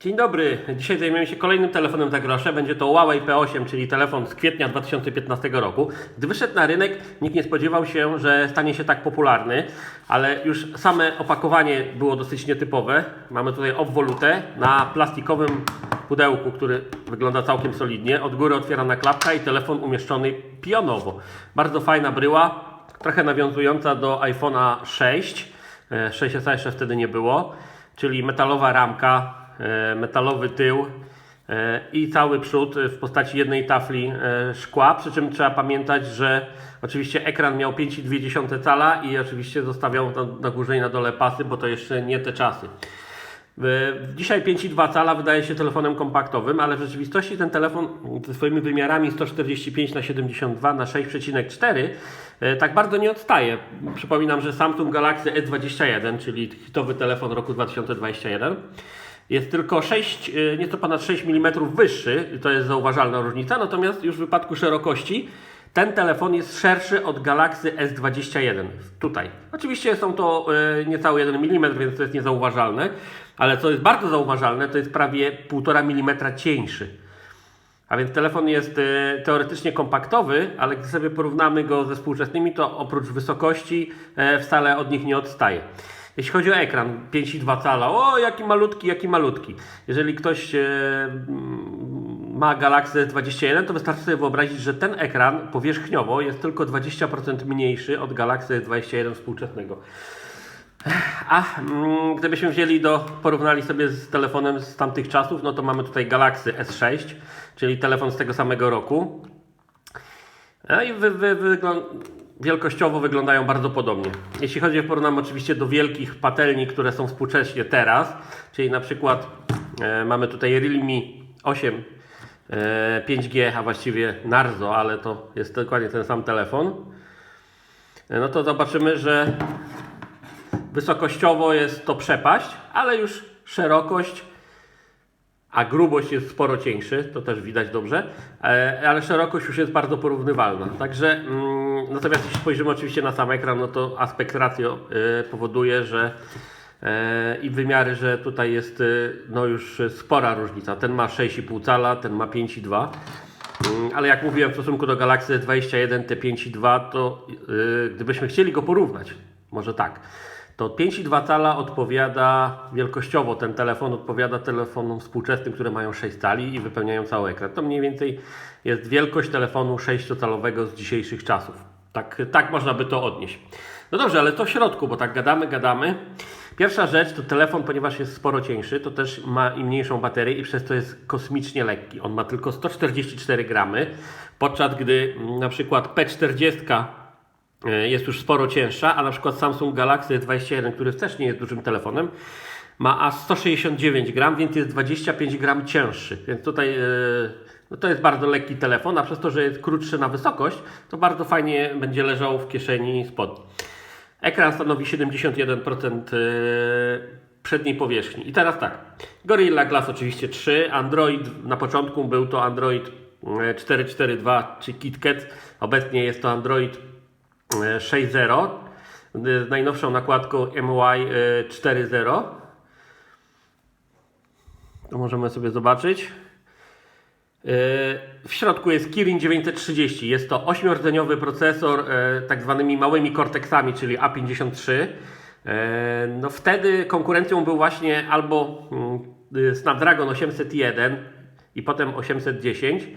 Dzień dobry. Dzisiaj zajmiemy się kolejnym telefonem za grosze. Będzie to Huawei P8, czyli telefon z kwietnia 2015 roku. Gdy wyszedł na rynek, nikt nie spodziewał się, że stanie się tak popularny, ale już same opakowanie było dosyć nietypowe. Mamy tutaj obwolutę na plastikowym pudełku, który wygląda całkiem solidnie. Od góry otwierana klapka i telefon umieszczony pionowo. Bardzo fajna bryła, trochę nawiązująca do iPhone'a 6. E, 6S jeszcze wtedy nie było, czyli metalowa ramka, e, metalowy tył e, i cały przód w postaci jednej tafli e, szkła. Przy czym trzeba pamiętać, że oczywiście ekran miał 5,2 cala i oczywiście zostawiał na, górze i na dole pasy, bo to jeszcze nie te czasy. E, Dzisiaj 5,2 cala wydaje się telefonem kompaktowym, ale w rzeczywistości ten telefon ze swoimi wymiarami 145 na 72 na 6,4 e, tak bardzo nie odstaje. Przypominam, że Samsung Galaxy S21, czyli hitowy telefon roku 2021, jest tylko 6, e, nieco ponad 6 mm wyższy, to jest zauważalna różnica, natomiast już w wypadku szerokości ten telefon jest szerszy od Galaxy S21. Tutaj. Oczywiście są to niecały 1 mm, więc to jest niezauważalne, ale co jest bardzo zauważalne, to jest prawie 1,5 mm cieńszy. A więc telefon jest e, teoretycznie kompaktowy, ale gdy sobie porównamy go ze współczesnymi, to oprócz wysokości e, wcale od nich nie odstaje. Jeśli chodzi o ekran 5,2 cala, o jaki malutki, jaki malutki. Jeżeli ktoś e, mm, ma Galaxy S21, to wystarczy sobie wyobrazić, że ten ekran powierzchniowo jest tylko 20% mniejszy od Galaxy S21 współczesnego. A mm, gdybyśmy wzięli do, porównali sobie z telefonem z tamtych czasów, no to mamy tutaj Galaxy S6, czyli telefon z tego samego roku. No i wy, wy, wyglą- wielkościowo wyglądają bardzo podobnie. Jeśli chodzi o porównanie oczywiście do wielkich patelni, które są współcześnie teraz, czyli na przykład e, mamy tutaj Realme 8 e, 5G, a właściwie Narzo, ale to jest dokładnie ten sam telefon. E, No to zobaczymy, że Wysokościowo jest to przepaść, ale już szerokość, a grubość jest sporo cieńszy, to też widać dobrze, e, ale szerokość już jest bardzo porównywalna. Także mm, natomiast jeśli spojrzymy oczywiście na sam ekran, no to aspekt ratio e, powoduje, że e, i wymiary, że tutaj jest no już spora różnica. Ten ma 6,5 cala, ten ma 5,2. Mm, Ale jak mówiłem w stosunku do Galaxy S21 te 5,2 to gdybyśmy chcieli go porównać, może tak, to 5,2 cala odpowiada wielkościowo, ten telefon odpowiada telefonom współczesnym, które mają 6 cali i wypełniają cały ekran. To mniej więcej jest wielkość telefonu 6-calowego z dzisiejszych czasów. Tak, tak można by to odnieść. No dobrze, ale to w środku, bo tak gadamy, gadamy. Pierwsza rzecz to telefon, ponieważ jest sporo cieńszy, to też ma i mniejszą baterię i przez to jest kosmicznie lekki. On ma tylko 144 gramy, podczas gdy na przykład P40 e, jest już sporo cięższa, a na przykład Samsung Galaxy S21, który też nie jest dużym telefonem, ma aż 169 gram, więc jest 25 gram cięższy. Więc tutaj e, no to jest bardzo lekki telefon, a przez to, że jest krótszy na wysokość, to bardzo fajnie będzie leżał w kieszeni spodni. Ekran stanowi 71% e, przedniej powierzchni. I teraz tak, Gorilla Glass oczywiście 3, Android na początku był to Android e, 4.4.2 czy KitKat, obecnie jest to Android e, 6.0 e, z najnowszą nakładką MY e, 4.0. To możemy sobie zobaczyć. Yy, W środku jest Kirin 930. Jest to 8-rdzeniowy procesor e, tak zwanymi małymi Cortexami, czyli A53. E, No wtedy konkurencją był właśnie albo mm, y, Snapdragon 801 i potem 810.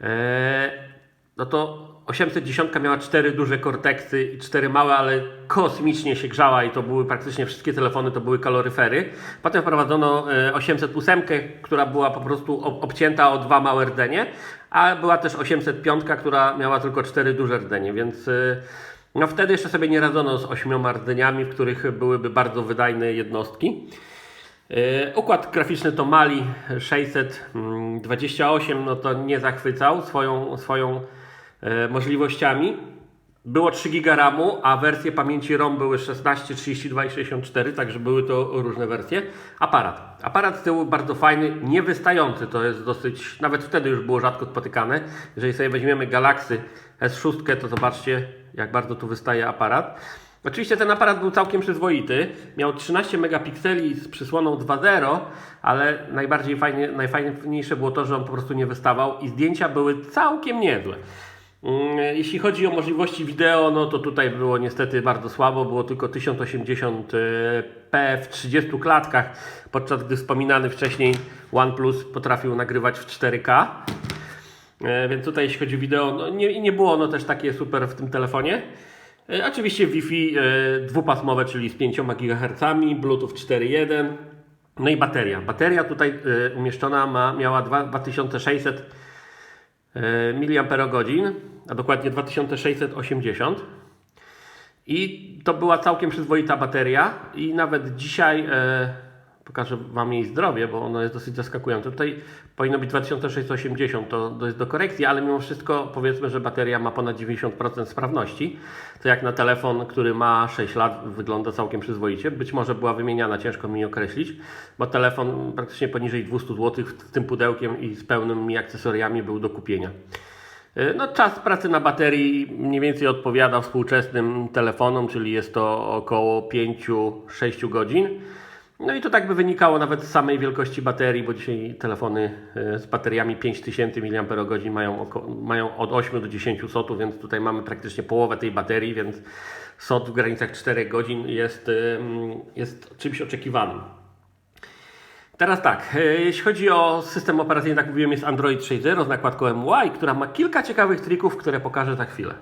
E, No to 810 miała cztery duże Cortexy i cztery małe, ale kosmicznie się grzała i to były praktycznie wszystkie telefony to były kaloryfery. Potem wprowadzono e, 808, która była po prostu ob- obcięta o dwa małe rdzenie, a była też 805, która miała tylko cztery duże rdzenie, więc e, no wtedy jeszcze sobie nie radzono z ośmioma rdzeniami, w których byłyby bardzo wydajne jednostki. E, Układ graficzny to Mali 628, no to nie zachwycał swoją, swoją e, możliwościami. Było 3 GB RAMu, a wersje pamięci ROM były 16, 32 i 64, także były to różne wersje. Aparat. Aparat z tyłu bardzo fajny, niewystający, to jest dosyć, nawet wtedy już było rzadko spotykane. Jeżeli sobie weźmiemy Galaxy S6, to zobaczcie jak bardzo tu wystaje aparat. Oczywiście ten aparat był całkiem przyzwoity. Miał 13 megapikseli z przysłoną 2.0, ale najbardziej fajnie, najfajniejsze było to, że on po prostu nie wystawał i zdjęcia były całkiem niezłe. Mm, Jeśli chodzi o możliwości wideo, no to tutaj było niestety bardzo słabo, było tylko 1080p w 30 klatkach, podczas gdy wspominany wcześniej OnePlus potrafił nagrywać w 4K. E, Więc tutaj jeśli chodzi o wideo, no nie, nie było ono też takie super w tym telefonie. E, Oczywiście Wi-Fi e, dwupasmowe, czyli z 5 GHz, Bluetooth 4.1, no i bateria. Bateria tutaj umieszczona ma, miała dwa- 2600 e, mAh, a dokładnie 2680. I to była całkiem przyzwoita bateria i nawet dzisiaj e, pokażę Wam jej zdrowie, bo ono jest dosyć zaskakujące. Tutaj powinno być 2680, to, to jest do korekcji, ale mimo wszystko powiedzmy, że bateria ma ponad 90% sprawności, co jak na telefon, który ma 6 lat wygląda całkiem przyzwoicie. Być może była wymieniana, ciężko mi określić, bo telefon praktycznie poniżej 200 zł z tym pudełkiem i z pełnymi akcesoriami był do kupienia. E, No, czas pracy na baterii mniej więcej odpowiada współczesnym telefonom, czyli jest to około 5-6 godzin. No i to tak by wynikało nawet z samej wielkości baterii, bo dzisiaj telefony e, z bateriami 5000 mAh mają, mają od 8 do 10 SOT, więc tutaj mamy praktycznie połowę tej baterii, więc SOT w granicach 4 godzin jest, em, jest czymś oczekiwanym. Teraz tak, e, jeśli chodzi o system operacyjny, tak mówiłem, jest Android 6.0 z nakładką MY, która ma kilka ciekawych trików, które pokażę za chwilę.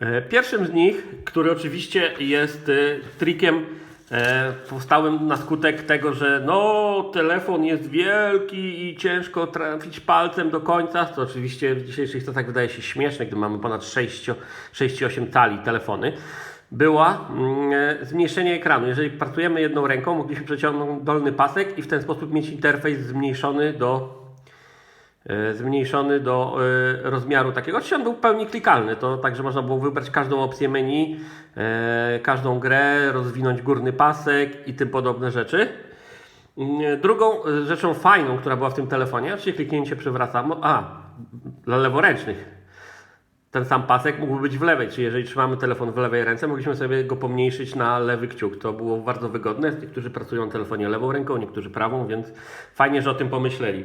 E, Pierwszym z nich, który oczywiście jest e, trikiem e, powstałym na skutek tego, że no telefon jest wielki i ciężko trafić palcem do końca, to oczywiście w dzisiejszych czasach wydaje się śmieszne, gdy mamy ponad 6-8 tali telefony, była mm, e, zmniejszenie ekranu. Jeżeli pracujemy jedną ręką, mogliśmy przeciągnąć dolny pasek i w ten sposób mieć interfejs zmniejszony do zmniejszony do e, rozmiaru takiego. Oczywiście on był w pełni klikalny, to także można było wybrać każdą opcję menu, e, każdą grę, rozwinąć górny pasek i tym podobne rzeczy. Mm, Drugą e, rzeczą fajną, która była w tym telefonie, oczywiście kliknięcie przywraca, a, dla leworęcznych. Ten sam pasek mógłby być w lewej, czyli jeżeli trzymamy telefon w lewej ręce, mogliśmy sobie go pomniejszyć na lewy kciuk. To było bardzo wygodne. Niektórzy pracują na telefonie lewą ręką, niektórzy prawą, więc fajnie, że o tym pomyśleli.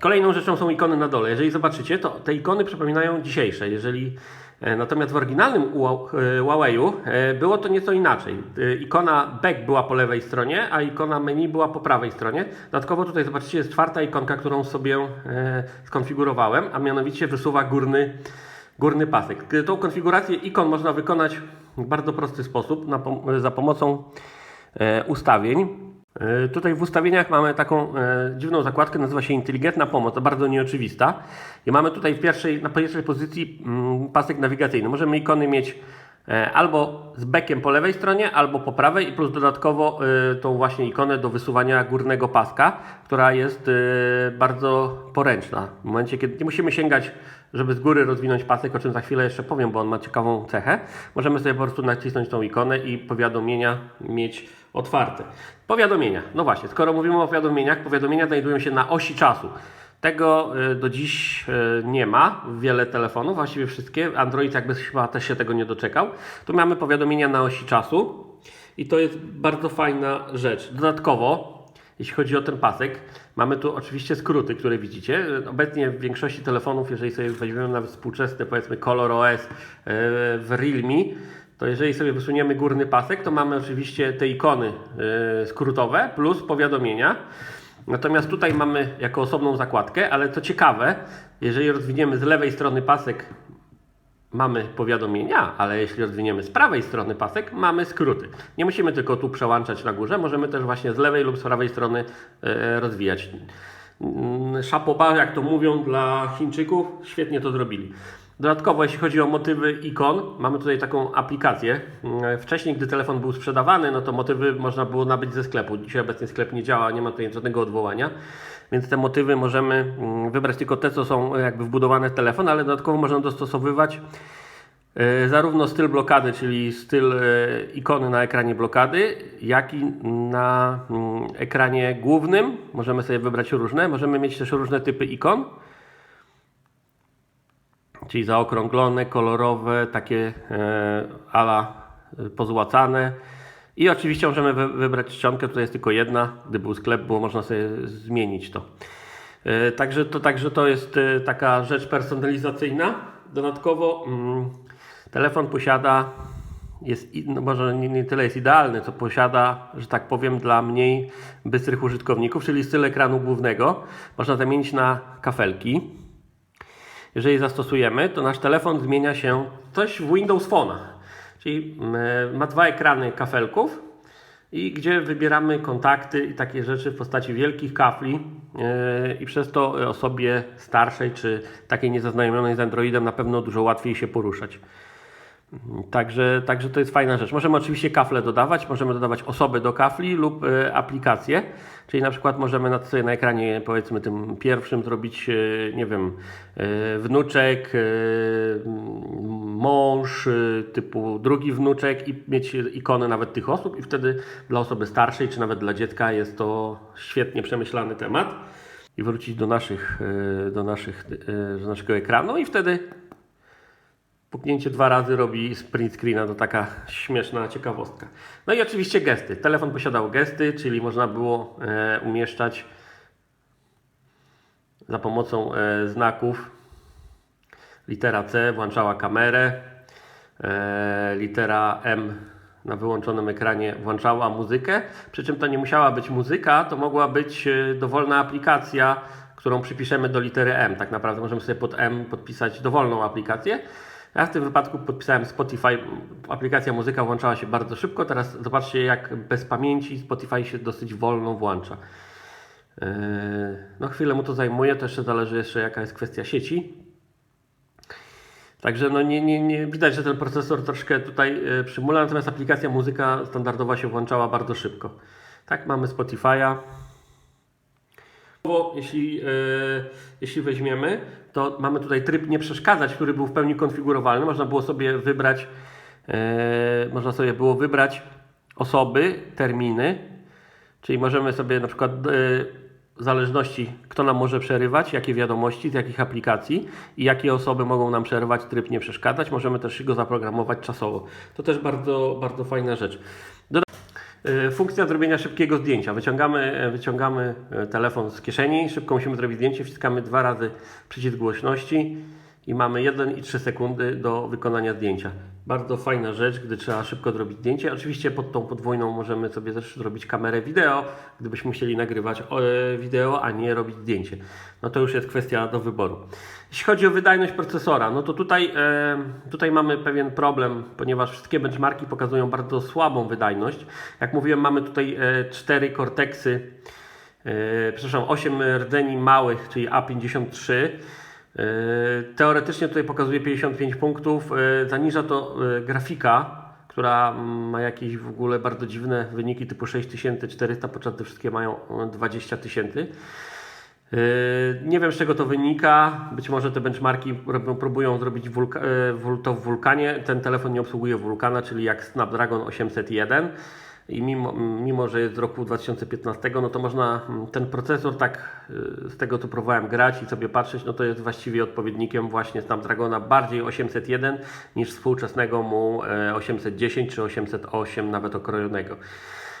Kolejną rzeczą są ikony na dole. Jeżeli zobaczycie, to te ikony przypominają dzisiejsze. Jeżeli e, natomiast w oryginalnym e, Huawei'u e, było to nieco inaczej. Ikona back była po lewej stronie, a ikona menu była po prawej stronie. Dodatkowo tutaj zobaczycie jest czwarta ikonka, którą sobie skonfigurowałem, a mianowicie wysuwa górny górny pasek. Tą konfigurację ikon można wykonać w bardzo prosty sposób za pomocą ustawień. E, tutaj w ustawieniach mamy taką e, dziwną zakładkę, nazywa się inteligentna pomoc, bardzo nieoczywista. I mamy tutaj w pierwszej, na pierwszej pozycji mm, pasek nawigacyjny. Możemy ikony mieć e, albo z bekiem po lewej stronie, albo po prawej i plus dodatkowo tą właśnie ikonę do wysuwania górnego paska, która jest bardzo poręczna. W momencie, kiedy nie musimy sięgać, żeby z góry rozwinąć pasek, o czym za chwilę jeszcze powiem, bo on ma ciekawą cechę, możemy sobie po prostu nacisnąć tą ikonę i powiadomienia mieć otwarte. Powiadomienia. No właśnie, skoro mówimy o powiadomieniach, powiadomienia znajdują się na osi czasu. Tego y, do dziś y, nie ma. Wiele telefonów, właściwie wszystkie. Android jakby chyba też się tego nie doczekał. Tu mamy powiadomienia na osi czasu i to jest bardzo fajna rzecz. Dodatkowo, jeśli chodzi o ten pasek, mamy tu oczywiście skróty, które widzicie. Obecnie w większości telefonów, jeżeli sobie weźmiemy nawet współczesny, powiedzmy Color OS y, w Realme, to jeżeli sobie wysuniemy górny pasek, to mamy oczywiście te ikony y, skrótowe plus powiadomienia. Natomiast tutaj mamy jako osobną zakładkę, ale co ciekawe, jeżeli rozwiniemy z lewej strony pasek, mamy powiadomienia, ale jeśli rozwiniemy z prawej strony pasek, mamy skróty. Nie musimy tylko tu przełączać na górze, możemy też właśnie z lewej lub z prawej strony e, rozwijać. Mm, Szapoba, jak to mówią dla Chińczyków, świetnie to zrobili. Dodatkowo, jeśli chodzi o motywy ikon, mamy tutaj taką aplikację. Mm, Wcześniej, gdy telefon był sprzedawany, no to motywy można było nabyć ze sklepu. Dzisiaj obecnie sklep nie działa, nie ma tutaj żadnego odwołania, więc te motywy możemy mm, wybrać tylko te, co są jakby wbudowane w telefon, ale dodatkowo można dostosowywać e, zarówno styl blokady, czyli styl e, ikony na ekranie blokady, jak i na mm, ekranie głównym. Możemy sobie wybrać różne. Możemy mieć też różne typy ikon. czyli zaokrąglone, kolorowe, takie e, ala pozłacane. I oczywiście możemy wy, wybrać czcionkę, tutaj jest tylko jedna. Gdy był sklep, było można sobie zmienić to. E, Także to, także to jest e, taka rzecz personalizacyjna. Dodatkowo mm, telefon posiada, jest, no może nie, nie tyle jest idealny, co posiada, że tak powiem, dla mniej bystrych użytkowników, czyli styl ekranu głównego można zamienić na kafelki. Jeżeli zastosujemy, to nasz telefon zmienia się coś w Windows Phone'ach. Czyli mm, ma dwa ekrany kafelków i gdzie wybieramy kontakty i takie rzeczy w postaci wielkich kafli yy, i przez to osobie starszej czy takiej niezaznajomionej z Androidem na pewno dużo łatwiej się poruszać. Także, także to jest fajna rzecz. Możemy oczywiście kafle dodawać, możemy dodawać osoby do kafli lub e, aplikacje. Czyli na przykład możemy na, sobie na ekranie, powiedzmy tym pierwszym, zrobić, e, nie wiem, e, wnuczek, m, mąż, e, typu drugi wnuczek i mieć ikony nawet tych osób i wtedy dla osoby starszej czy nawet dla dziecka jest to świetnie przemyślany temat. I wrócić do naszych, e, do naszych, e, do naszego ekranu i wtedy Puknięcie dwa razy robi sprint screena, to taka śmieszna ciekawostka. No i oczywiście gesty. Telefon posiadał gesty, czyli można było e, umieszczać za pomocą e, znaków. Litera C włączała kamerę, e, litera M na wyłączonym ekranie włączała muzykę, przy czym to nie musiała być muzyka, to mogła być e, dowolna aplikacja, którą przypiszemy do litery M. Tak naprawdę możemy sobie pod M podpisać dowolną aplikację. Ja w tym wypadku podpisałem Spotify. Aplikacja muzyka włączała się bardzo szybko. Teraz zobaczcie, jak bez pamięci Spotify się dosyć wolno włącza. Yy, No chwilę mu to zajmuje, to jeszcze zależy jeszcze jaka jest kwestia sieci. Także no nie, nie, nie widać, że ten procesor troszkę tutaj yy, przymula, natomiast aplikacja muzyka standardowa się włączała bardzo szybko. Tak, mamy Spotify'a. Bo Jeśli, e, jeśli weźmiemy, to mamy tutaj tryb nie przeszkadzać, który był w pełni konfigurowalny. Można było sobie wybrać, e, można sobie było wybrać osoby, terminy, czyli możemy sobie na przykład e, w zależności kto nam może przerywać, jakie wiadomości, z jakich aplikacji i jakie osoby mogą nam przerywać tryb nie przeszkadzać, możemy też go zaprogramować czasowo. To też bardzo, bardzo fajna rzecz. Funkcja zrobienia szybkiego zdjęcia. Wyciągamy, e, wyciągamy e, telefon z kieszeni, szybko musimy zrobić zdjęcie, wciskamy dwa razy przycisk głośności i mamy 1 i 3 sekundy do wykonania zdjęcia. Bardzo fajna rzecz, gdy trzeba szybko zrobić zdjęcie. Oczywiście pod tą podwójną możemy sobie też zrobić kamerę wideo, gdybyśmy chcieli nagrywać e, wideo, a nie robić zdjęcie. No to już jest kwestia do wyboru. Jeśli chodzi o wydajność procesora, no to tutaj, e, tutaj mamy pewien problem, ponieważ wszystkie benchmarki pokazują bardzo słabą wydajność. Jak mówiłem, mamy tutaj e, cztery Cortexy, e, przepraszam, 8 rdzeni małych, czyli A53. E, Teoretycznie tutaj pokazuje 55 punktów. E, Zaniża to e, grafika, która ma jakieś w ogóle bardzo dziwne wyniki typu 6400, podczas gdy wszystkie mają e, 20 tysięcy. Yy, Nie wiem z czego to wynika. Być może te benchmarki próbują zrobić yy, to w wulkanie. Ten telefon nie obsługuje wulkana, czyli jak Snapdragon 801. I mimo, mimo, że jest z roku 2015, no to można mm, ten procesor tak yy, z tego co próbowałem grać i sobie patrzeć, no to jest właściwie odpowiednikiem właśnie Snapdragona bardziej 801 niż współczesnego mu e, 810 czy 808 nawet okrojonego.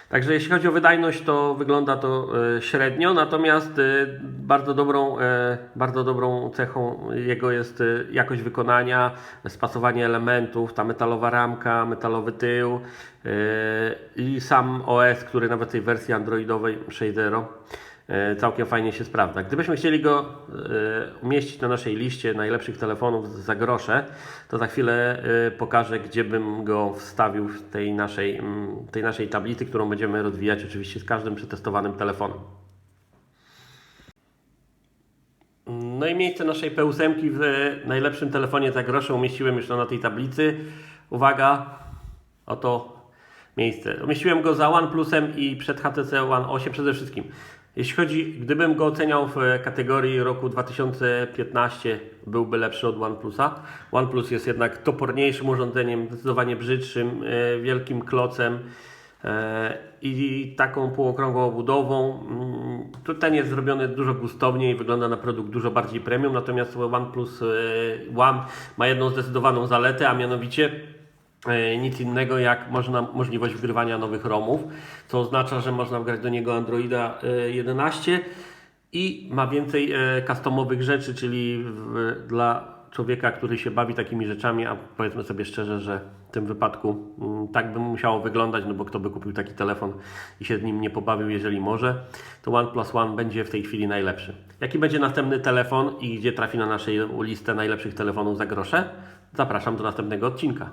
Także jeśli chodzi o wydajność, to wygląda to e, średnio, natomiast e, bardzo dobrą, e, bardzo dobrą cechą jego jest jakość wykonania, spasowanie elementów, ta metalowa ramka, metalowy tył i sam OS, który nawet w tej wersji androidowej 6.0 e, całkiem fajnie się sprawdza. Gdybyśmy chcieli go e, umieścić na naszej liście najlepszych telefonów za grosze, to za chwilę e, pokażę, gdzie bym go wstawił w tej naszej, tej naszej tablicy, którą będziemy rozwijać oczywiście z każdym przetestowanym telefonem. No i miejsce naszej P8 w najlepszym telefonie za grosze umieściłem już na tej tablicy. Uwaga, oto miejsce. Umieściłem go za OnePlusem i przed HTC One 8 przede wszystkim. Jeśli chodzi, gdybym go oceniał w kategorii roku 2015, byłby lepszy od OnePlusa. OnePlus jest jednak toporniejszym urządzeniem, zdecydowanie brzydszym, e, wielkim klocem e, i taką półokrągłą obudową. Mm, ten jest zrobiony dużo gustowniej, wygląda na produkt dużo bardziej premium, natomiast OnePlus e, One ma jedną zdecydowaną zaletę, a mianowicie e, nic innego jak można, możliwość wgrywania nowych ROMów, co oznacza, że można wgrać do niego Androida e, 11 i ma więcej e, customowych rzeczy, czyli w, dla człowieka, który się bawi takimi rzeczami, a powiedzmy sobie szczerze, że w tym wypadku mm, tak by musiało wyglądać, no bo kto by kupił taki telefon i się z nim nie pobawił, jeżeli może, to OnePlus One będzie w tej chwili najlepszy. Jaki będzie następny telefon i gdzie trafi na naszej listę najlepszych telefonów za grosze? Zapraszam do następnego odcinka.